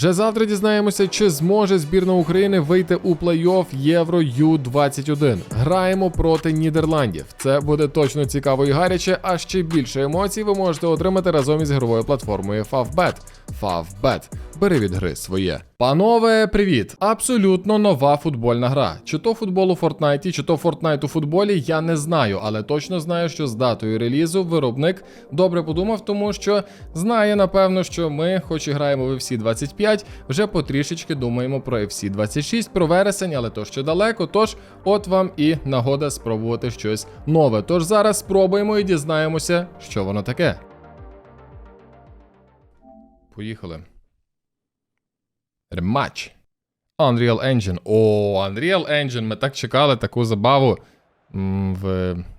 Вже завтра дізнаємося, чи зможе збірна України вийти у плей-офф Євро Ю-21. Граємо проти Нідерландів. Це буде точно цікаво і гаряче, а ще більше емоцій ви можете отримати разом із ігровою платформою Favbet. Favbet. Бери від гри своє. Панове, привіт! Абсолютно нова футбольна гра. Чи то футбол у Фортнайті, чи то Фортнайт у футболі, я не знаю, але точно знаю, що з датою релізу виробник добре подумав, тому що знає, напевно, що ми, хоч і граємо в FC 25, вже потрішечки думаємо про FC 26, про вересень, але то ще далеко. Тож, от вам і нагода спробувати щось нове. Тож зараз спробуємо і дізнаємося, що воно таке. Поїхали. Рематч. Unreal Engine. О, Unreal Engine. Ми так чекали таку забаву в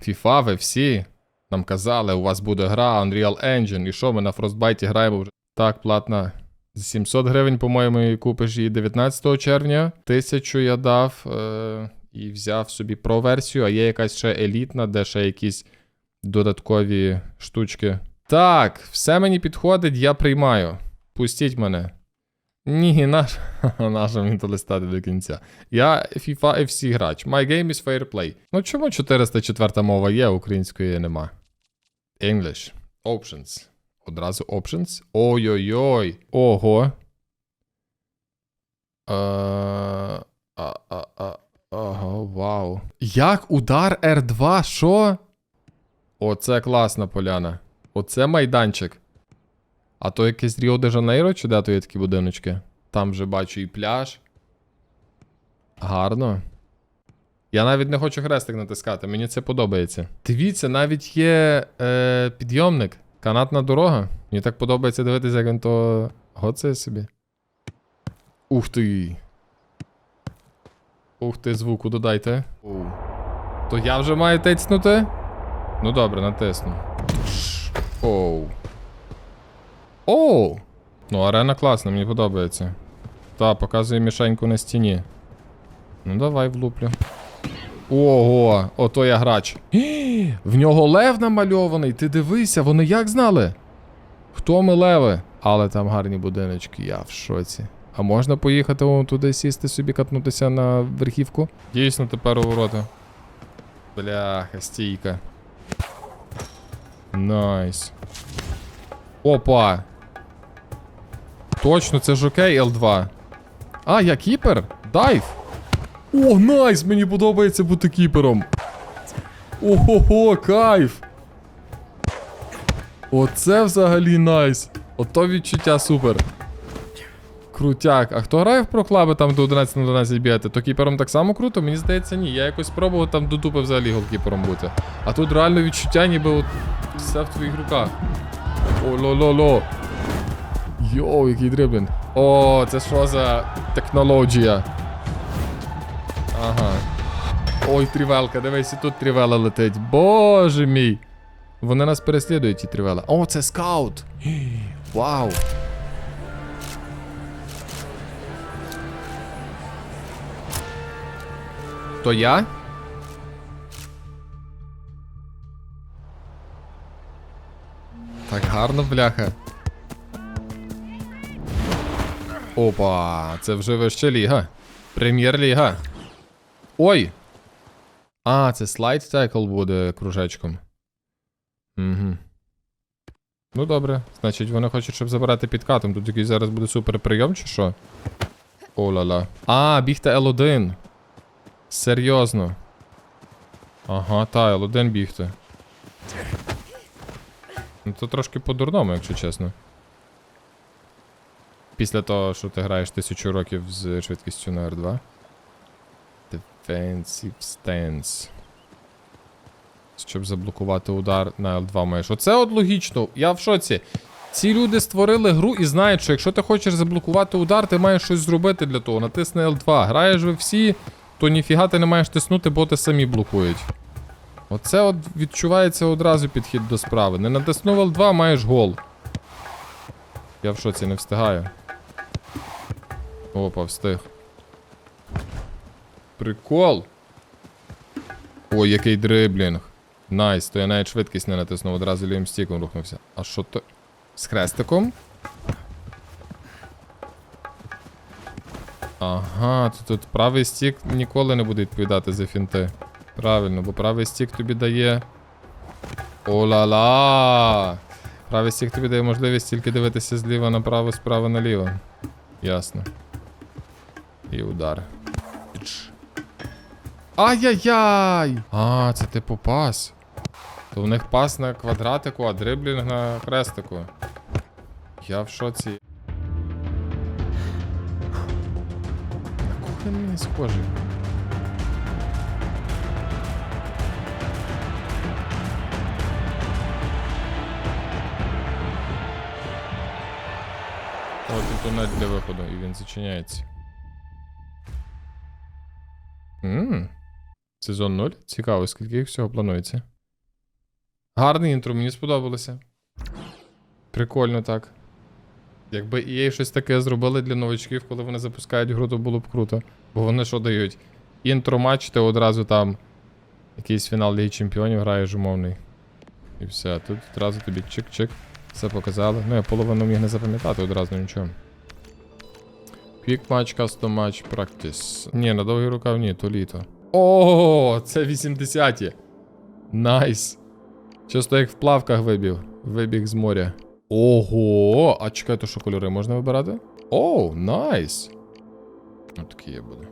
FIFA, в FC. Нам казали, у вас буде гра Unreal Engine. І що ми на Frostbite граємо вже так, платна. За 700 гривень, по-моєму, і купиш її 19 червня. Тисячу я дав е- і взяв собі про версію, а є якась ще елітна, де ще якісь додаткові штучки. Так, все мені підходить, я приймаю. Пустіть мене. Ні, наш, наша мені то листати до кінця. Я FIFA FC грач. My game is fair play. Ну чому 404 мова є, української нема? English. Options. Одразу options. Ой-ой-ой. Ого. А, а, а, ага, вау. Як удар R2? Що? Оце класна поляна. Оце майданчик. А то якесь Ріо де Жанейро, чи де то є такі будиночки? Там вже бачу і пляж. Гарно. Я навіть не хочу хрестик натискати, мені це подобається. Дивіться, навіть є е, підйомник, канатна дорога. Мені так подобається дивитися, як він то гоцає собі. Ух ти. Ух ти, звуку додайте. Оу. То я вже маю тицнути? Ну добре, натисну. Оу. Оу! Ну, арена класна, мені подобається. Та, показує мішеньку на стіні. Ну, давай влуплю. Ого, ото я грач. Гі, В нього лев намальований. Ти дивися, вони як знали? Хто ми леви? Але там гарні будиночки, я в шоці. А можна поїхати вон туди сісти собі, катнутися на верхівку? Дійсно, тепер у ворота. Бляха, стійка. Найс. Опа. Точно, це ж окей, L2. А, я кіпер? Дайв. О, найс! Мені подобається бути кіпером. Ого, кайф. Оце взагалі найс. Ото відчуття супер. Крутяк. А хто грає в проклаби там до 11 на 12 бігати, то кіпером так само круто? Мені здається, ні. Я якось спробував там до тупи взагалі голкіпером бути. А тут реально відчуття, ніби от все в твоїх руках. О-ло-ло-ло. Йоу, який дриблінг. О, це що за технологія? Ага. Ой, трівелка, дивись, і тут трівела летить. Боже мій. Вони нас переслідують, ті трівела. О, це скаут. Вау. То я? Так гарно, бляха. Опа, це вже вища ліга. Прем'єр-ліга. Ой! А, це слайд текл буде кружечком. Угу. Ну добре. Значить, вони хочуть, щоб забирати підкатом. Тут якийсь зараз буде супер прийом, чи що? О-ла-ла. А, бігти L1. Серйозно. Ага, та, L1 бігти. Ну то трошки по-дурному, якщо чесно. Після того, що ти граєш тисячу років з швидкістю на R2. Defensive stance. Щоб заблокувати удар на L2 маєш. Оце от логічно. Я в шоці. Ці люди створили гру і знають, що якщо ти хочеш заблокувати удар, ти маєш щось зробити для того. Натисни L2. Граєш ви всі, то ніфіга ти не маєш тиснути, бо ти самі блокують. Оце от відчувається одразу підхід до справи. Не натиснув L2, маєш гол. Я в шоці не встигаю. Опа, встиг. Прикол. Ой, який дриблінг. Найс, то я навіть швидкість не натиснув, одразу лівим стіком рухнувся. А що то? З хрестиком? Ага, то тут правий стік ніколи не буде відповідати за фінти. Правильно, бо правий стік тобі дає. О-ла-ла! Правий стік тобі дає можливість тільки дивитися зліва направо, справа наліво. Ясно. І удар. Ай-яй-яй! А, це типу пас. То в них пас на квадратику, а дриблінг на хрестику. Я в шоці. На кого він мені схожий? О, тут тунель для виходу, і він зачиняється. Ммм. Сезон 0? Цікаво, скільки їх всього планується. Гарне інтро, мені сподобалося. Прикольно так. Якби EA щось таке зробили для новачків, коли вони запускають гру, то було б круто. Бо вони що дають? Інтро матч, ти одразу там якийсь фінал Ліги Чемпіонів граєш умовний. І все. Тут одразу тобі чик-чик. Все показали. Ну, я половину міг не запам'ятати одразу нічого. Quick match, custom match, practice. Ні, на довгий рукав ні, то літо. О, це 80-ті. Найс. Чисто як в плавках вибіг. Вибіг з моря. Ого! А чекай, то що кольори можна вибирати? О, найс. Ось такі є буде.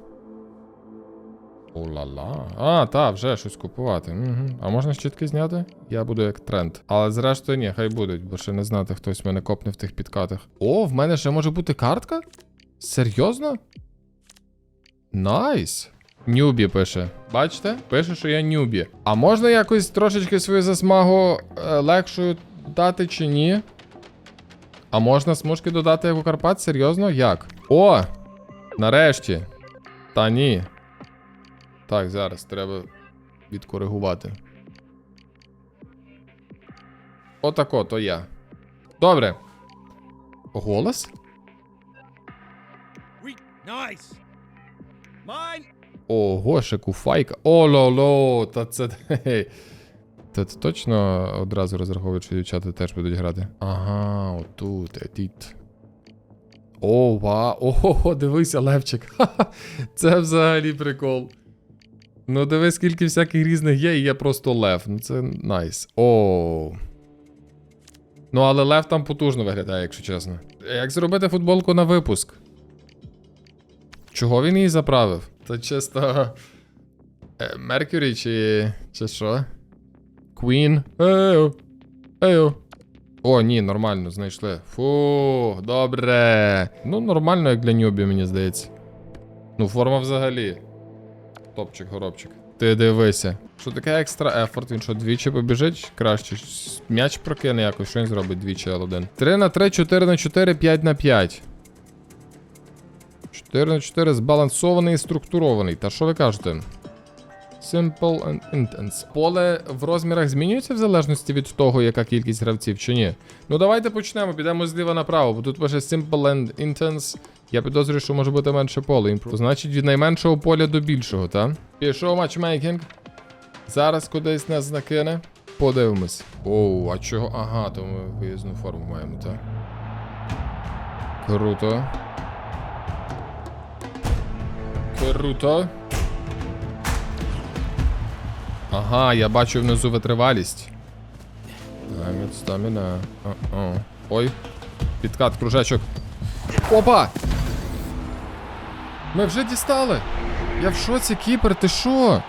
О-ла-ла. А, та, вже щось купувати. Угу. А можна щітки зняти? Я буду як тренд. Але зрештою ні, хай будуть, бо ще не знати, хтось мене копне в тих підкатах. О, в мене ще може бути картка? Серйозно? Найс. Нюбі пише. Бачите? Пише, що я нюбі. А можна якось трошечки свою засмагу е, легшою дати чи ні? А можна смужки додати як у Карпат? Серйозно? Як? О! Нарешті. Та ні. Так, зараз треба відкоригувати. Отако, то я. Добре. Голос? Nice. Ого, ще куфайка. О-ло-ло, та це. Та це точно одразу розраховують, що дівчата теж будуть грати. Ага, отут, етіт. О, ва. Ого, дивися, Левчик. Це взагалі прикол. Ну, дивись, скільки всяких різних є, і я просто лев. Ну це найс. О. Ну, але лев там потужно виглядає, якщо чесно. Як зробити футболку на випуск? Чого він її заправив? Та чисто. е, Меркюрі чи. чи що? Queen. Ею. Ею. О, ні, нормально, знайшли. Фу, добре. Ну, нормально, як для нюбі, мені здається. Ну, форма взагалі. Топчик, горобчик. Ти дивися. Що таке екстра ефорт? Він що, двічі побіжить? Краще. М'яч прокине якось, що він зробить двічі L1. 3 на 3, 4 на 4, 5 на 5. 4 на 4 збалансований і структурований. Та що ви кажете? Simple and intense. Поле в розмірах змінюється в залежності від того, яка кількість гравців чи ні. Ну давайте почнемо, підемо зліва направо, бо тут пише Simple and Intense. Я підозрюю, що може бути менше поле. Значить, від найменшого поля до більшого, так? Пішов матчмейкінг. Зараз кудись нас накине. Подивимось. Оу, а чого? Ага, то ми виїзну форму маємо, так? Круто. Круто. Ага, я бачу внизу витривалість. Стаміна. Ой. Підкат, кружечок. Опа! Ми вже дістали! Я в шоці, кіпер, ти що?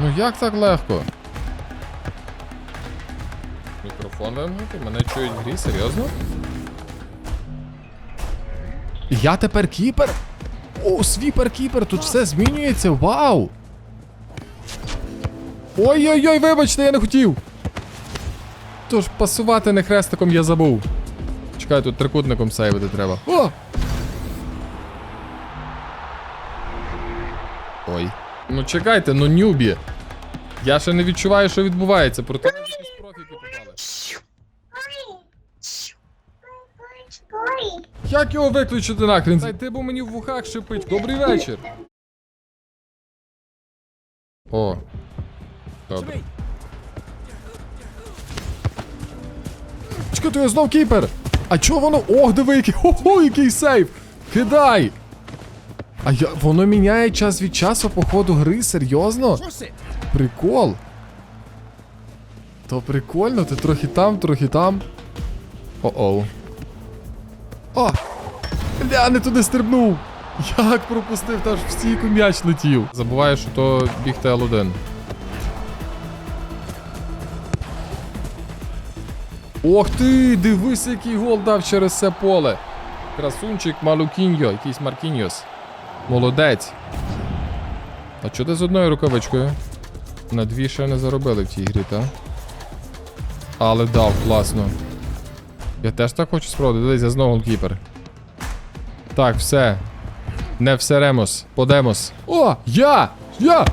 Ну як так легко? Мікрофон вимкнути? Мене чують грі, серйозно? Я тепер кіпер? О, свіпер кіпер, тут все змінюється, вау! Ой-ой-ой, вибачте, я не хотів! Тож пасувати не хрестиком я забув. Чекай, тут трикутником сейвити треба. О! Ой. Ну чекайте, ну нюбі. Я ще не відчуваю, що відбувається, проте мене якісь профіки попали. Його виключити нахрен? Дай ти бо мені в вухах шипить. Добрий вечір. О. Добре. Чекай, я знов кіпер. А чого воно? Ох, диви, який. Ого, який сейф! Кидай! А я... воно міняє час від часу по ходу гри, серйозно? Прикол. То прикольно, ти трохи там, трохи там. О-оу. О! Ля, не туди стрибнув! Як пропустив, та ж в стійку м'яч летів. Забуваю, що то бігти L1. Ох ти! Дивись, який гол дав через це поле. Красунчик Малукіньо, якийсь Маркіньос. Молодець. А чого ти з одною рукавичкою? На дві ще не заробили в тій грі, та? Але дав, класно. Я теж так хочу спробувати. Дивись, я знову голкіпер. Так, все. Не всеремось. Подемос. О! Я! Я!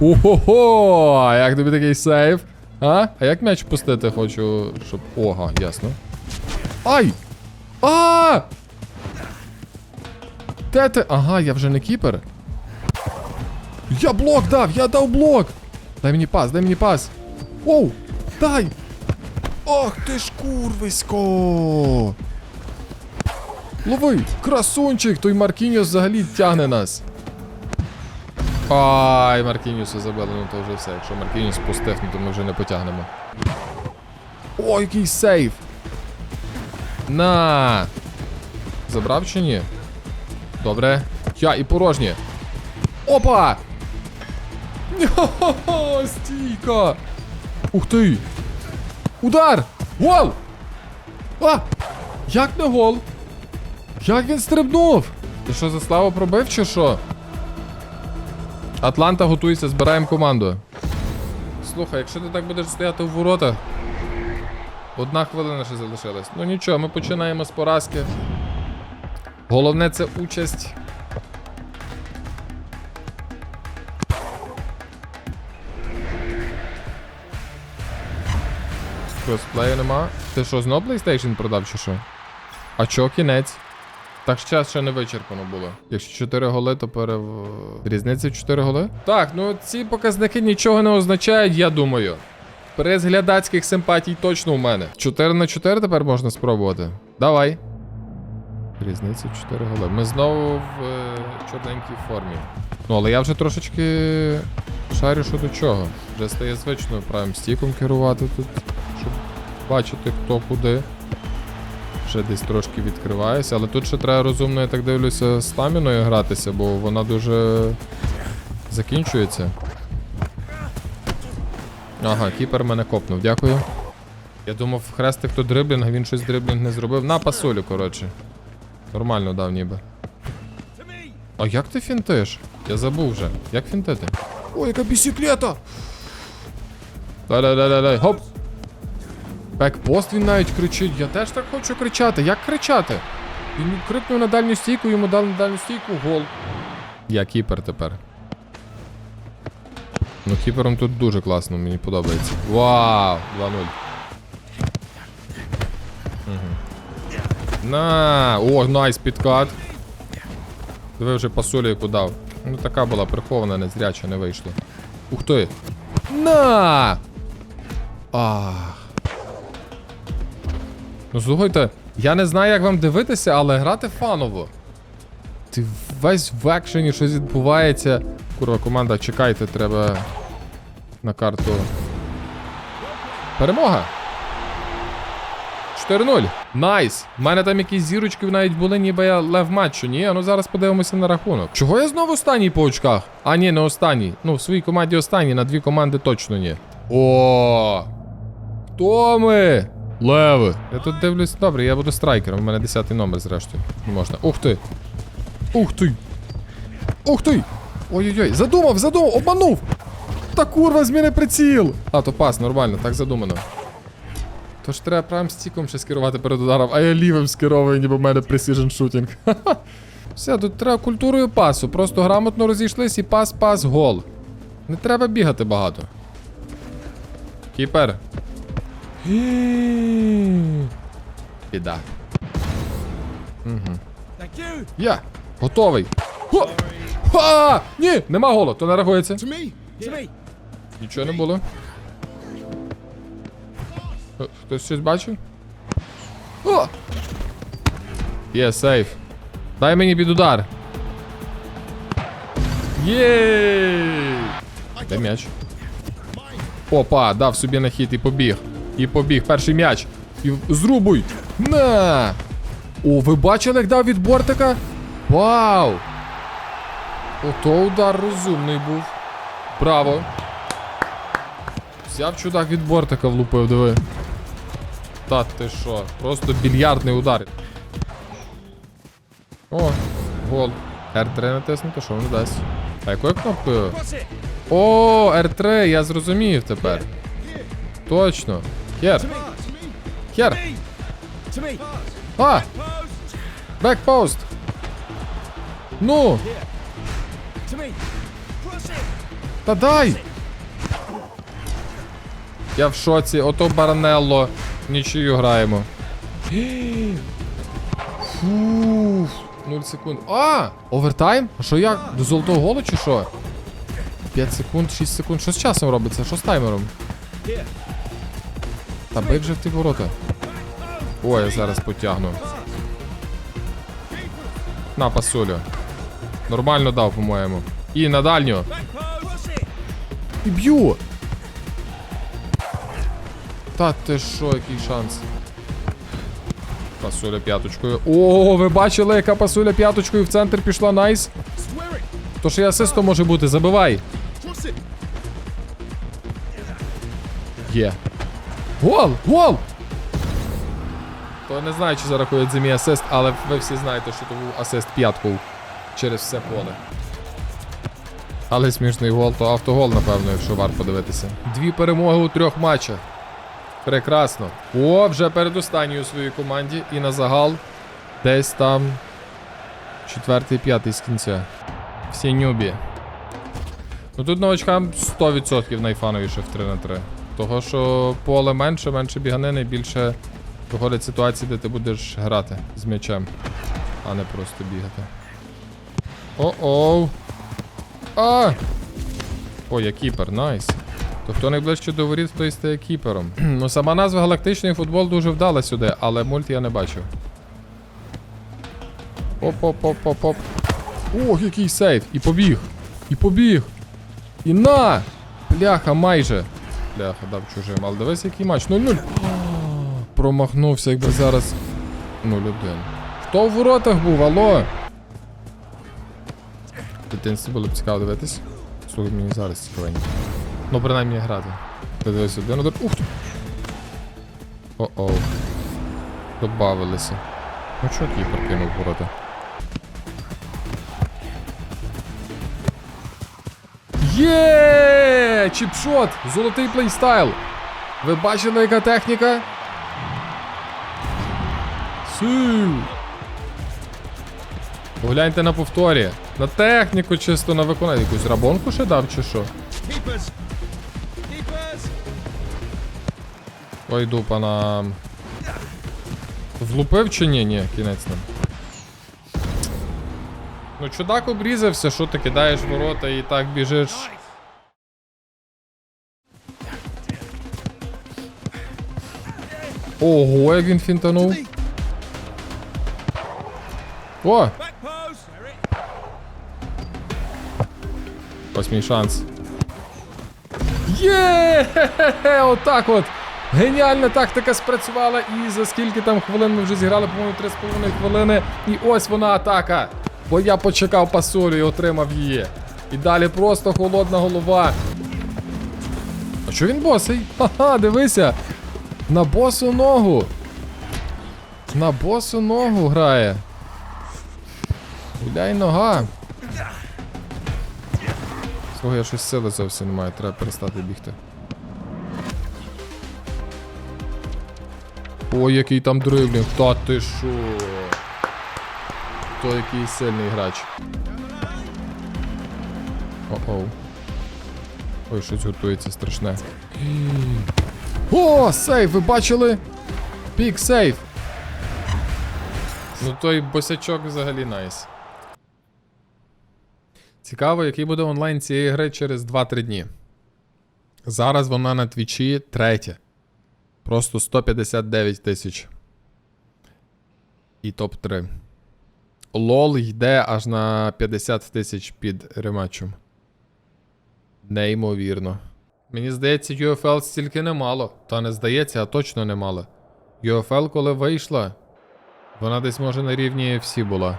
Ого-го! Як тобі такий сейф? А? А як м'яч пустити хочу, щоб. Ога, ясно. Ай! А! Де ти? Ага, я вже не кіпер. Я блок дав, я дав блок. Дай мені пас, дай мені пас. Оу, дай. Ох ти ж курвисько. Лови, красунчик, той Маркініус взагалі тягне нас. Ай, Маркініуса забили, ну то вже все. Якщо Маркініус пустив, ну то ми вже не потягнемо. О, який сейф. На. Забрав чи ні? Добре. Я і порожнє. Опа! Хо-хо-хо, стійка! Ух ти! Удар! Гол! А! Як не гол? Як він стрибнув? Ти що за славу пробив чи що? Атланта готуйся, збираємо команду. Слухай, якщо ти так будеш стояти в воротах. Одна хвилина ще залишилась. Ну нічого, ми починаємо з поразки. Головне це участь. Кросплею нема. Ти що, знов PlayStation продав чи що? А чо кінець? Так час ще не вичерпано було. Якщо 4 голи, то пере... Різниця в 4 голи? Так, ну ці показники нічого не означають, я думаю. Приз глядацьких симпатій точно у мене. 4 на 4 тепер можна спробувати. Давай. Різниця 4 голи. Ми знову в е, чорненькій формі. Ну, але я вже трошечки шарю що до чого. Вже стає звичною правим стіком керувати тут, щоб бачити хто куди. Ще десь трошки відкриваюся, але тут ще треба розумно, я так дивлюся, стаміною гратися, бо вона дуже закінчується. Ага, кіпер мене копнув, дякую. Я думав, хрестик то дриблінг, а він щось дриблінг не зробив. На пасулю, коротше. Нормально дав ніби. А як ти фінтиш? Я забув вже. Як фінтити? Ой, яка бісіклета! Дай-дай-дай-дай, хоп! Бекпост він навіть кричить. Я теж так хочу кричати. Як кричати? Він крикнув на дальню стійку, йому дали на дальню стійку гол. Я кіпер тепер. Ну, кіпером тут дуже класно, мені подобається. Вау! 2-0. Угу. На! О, найс підкат. Диви вже пасулю яку дав. Ну така була прихована, незряча, не вийшло. Ух ти! На! Ах. Ну слухайте, я не знаю, як вам дивитися, але грати фаново. Ти весь в екшені щось відбувається. Курва, команда, чекайте, треба на карту. Перемога! 4-0. Найс. У мене там якісь зірочки навіть були, ніби я лев матчу. Ні, а ну зараз подивимося на рахунок. Чого я знову останній по очках? А, ні, не останній. Ну, в своїй команді останній, на дві команди точно ні. О! Хто ми? Леви. Я тут дивлюсь. Добре, я буду страйкером. У мене 10 номер, зрештою. Не можна. Ух ти! Ух ти! Ух ти! Ой-ой-ой, задумав, задумав, обманув! Та курва, зміни приціл! А, то пас, нормально, так задумано. Тож треба правим стіком ще скерувати перед ударом, а я лівим скеровую, ніби в мене shooting. Ха-ха. Все, тут треба культурою пасу. Просто грамотно розійшлись і пас, пас, гол. Не треба бігати багато. Кіпер. Біда. You. Я готовий. Хо! Ха! Ні, нема голу, то не рахується. Нічого не було. Е, Хтось щось бачив? О! Є, сейф. Дай мені під удар. Єй! Де м'яч? Опа, дав собі на хід і побіг. І побіг. Перший м'яч. І зрубуй. На! О, ви бачили, як дав від бортика? Вау! Ото удар розумний був. Браво. Взяв чудак від бортика влупив, диви. Та ти що? Просто більярдний удар. О, гол. R3 натиснути, що воно дасть? А якою кнопкою? О, R3, я зрозумів тепер. Точно. Хер. Хер. А! Бекпост. Ну, та дай. Я в шоці, ото Барнелло. Нічию граємо. Фух. 0 секунд. А! Овертайм? А що як? До золотого голу чи що? 5 секунд, 6 секунд. Що з часом робиться? Що з таймером? Та бий вже в ті ворота. Ой, я зараз потягну. На пасулю. Нормально дав, по-моєму. І на дальню. І б'ю. Та ти що, який шанс? Пасуля п'яточкою. О, ви бачили, яка пасуля п'яточкою в центр пішла, найс. То що і асистом може бути, забивай. Cross it! Гол! Гол! То не знаю, чи зарахують за мій асист, але ви всі знаєте, що то був асист п'яткою через все поле. Але смішний гол, то автогол, напевно, якщо варто подивитися. Дві перемоги у трьох матчах. Прекрасно. О, вже передостанній у своїй команді. І на загал десь там четвертий, п'ятий з кінця. Всі нюбі. Ну тут новачкам 100% найфановіше в 3 на 3. Того, що поле менше, менше біганини, більше виходить ситуації, де ти будеш грати з м'ячем, а не просто бігати. О-оу. А! О, я кіпер, найс. То хто найближче до воріт, той стає кіпером. ну, сама назва галактичний футбол дуже вдала сюди, але мульт я не бачив. Оп-оп-оп-оп-оп. Ох, який сейф! І побіг! І побіг! І на! Бляха, майже. Бляха, дав чужим. Але дивись, який матч. 0-0. Промахнувся, якби зараз. 0-1. Хто в воротах був, алло? В було б цікаво дивитись. Слухай, мені зараз цікавенько. Ну, принаймні грати. Ти дивись один удар. Ух ти. О-оу. Добавилися. Ну чого кіпер кинув в ворота? Є! Чіпшот! Золотий плейстайл! Ви бачили, яка техніка? Сю! Погляньте на повторі. На техніку чисто на виконання. Якусь рабонку ще дав чи що? Keepers! Keepers! Ой, дупа на. Влупив чи ні? Ні, кінець нам. Ну, чудак обрізався, що ти кидаєш ворота і так біжиш. Ого, як він фінтанув. О! Ось мій шанс. Є! Отак от. Геніальна тактика спрацювала. І за скільки там хвилин ми вже зіграли, по-моєму, 3,5 хвилини. І ось вона атака. Бо я почекав пасулю і отримав її. І далі просто холодна голова. А що він босий? Ха-ха, дивися. На босу ногу. На босу ногу грає. Гуляй нога. Слухай, я щось сили зовсім немає, треба перестати бігти. Ой, який там дриблінг, та ти шо? То який сильний грач. О-оу. Ой, щось готується страшне. О, сейф, ви бачили? Пік сейф. Ну той босячок взагалі найс. Цікаво, який буде онлайн цієї гри через 2-3 дні. Зараз вона на твічі третя. Просто 159 тисяч. І топ-3. Лол йде аж на 50 тисяч під рематчем. Неймовірно. Мені здається, UFL стільки немало. Та не здається, а точно немало. UFL, коли вийшла, вона десь може на рівні всі була.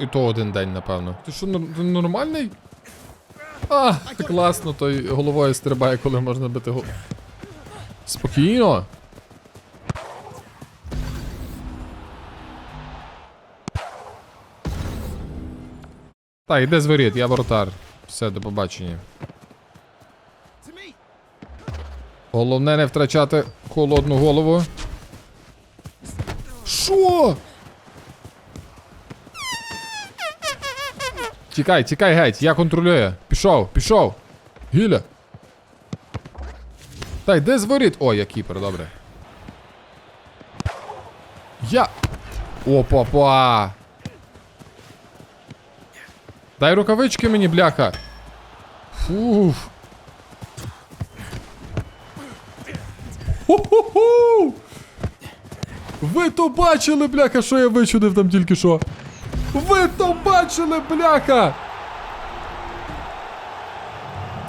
І то один день, напевно. Ти що, ти нормальний? А, класно, той головою стрибає, коли можна бити гол. Спокійно. Так, іде з воріт, я воротар. Все, до побачення. Головне не втрачати холодну голову. Що? Тікай, тікай геть, я контролюю. Пішов, пішов. Гіля. Так, де зворіт? О, я кіпер, добре. Я. Опа-па. Дай рукавички мені, бляха. Фуф. Ви то бачили, бляха, що я вичудив там тільки що? Ви то бачили, бляха!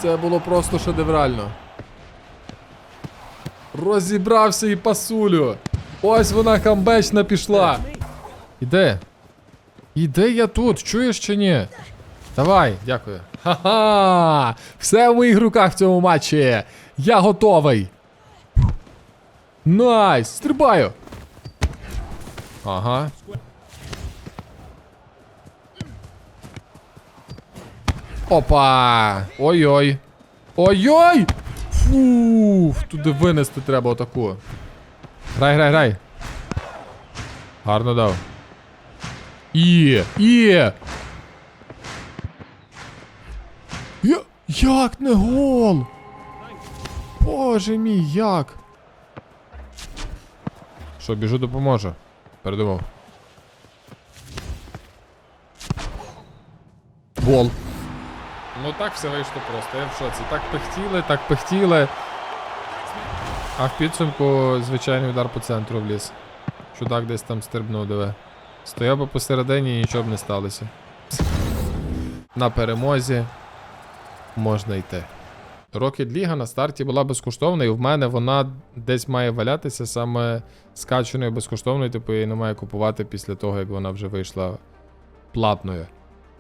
Це було просто шедеврально. Розібрався і пасулю. Ось вона камбечна пішла. Іде. Іде я тут, чуєш чи ні? Давай, дякую. Ха-ха! Все в моїх руках в цьому матчі. Я готовий. Найс! Стрибаю! Ага. Опа! Ой-ой! Ой-ой! Фух, туди винести треба отаку. Грай, грай, грай. Гарно дав. Є! Є! Як не гол? Боже мій, як? Що, біжу допоможу. Передумав. Гол. Ну так все вийшло просто. Я в шоці. Так пихтіли, так пихтіли. А в підсумку звичайний удар по центру вліз. Чудак десь там стрибнув, диви. Стояв би посередині і нічого б не сталося. На перемозі можна йти. Rocket League на старті була безкоштовна, і в мене вона десь має валятися саме скачаною безкоштовною, типу її не маю купувати після того, як вона вже вийшла платною.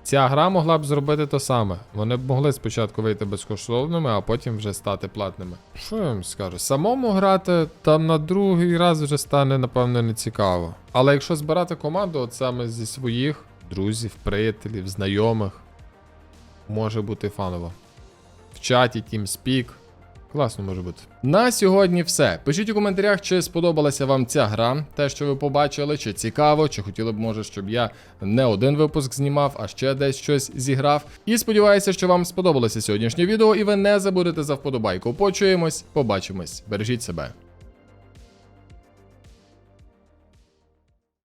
Ця гра могла б зробити те саме. Вони б могли спочатку вийти безкоштовними, а потім вже стати платними. Що я вам скажу? Самому грати там на другий раз вже стане, напевно, не цікаво. Але якщо збирати команду, от саме зі своїх друзів, приятелів, знайомих, може бути фаново в чаті, TeamSpeak. Класно може бути. На сьогодні все. Пишіть у коментарях, чи сподобалася вам ця гра, те, що ви побачили, чи цікаво, чи хотіли б, може, щоб я не один випуск знімав, а ще десь щось зіграв. І сподіваюся, що вам сподобалося сьогоднішнє відео, і ви не забудете за вподобайку. Почуємось, побачимось. Бережіть себе.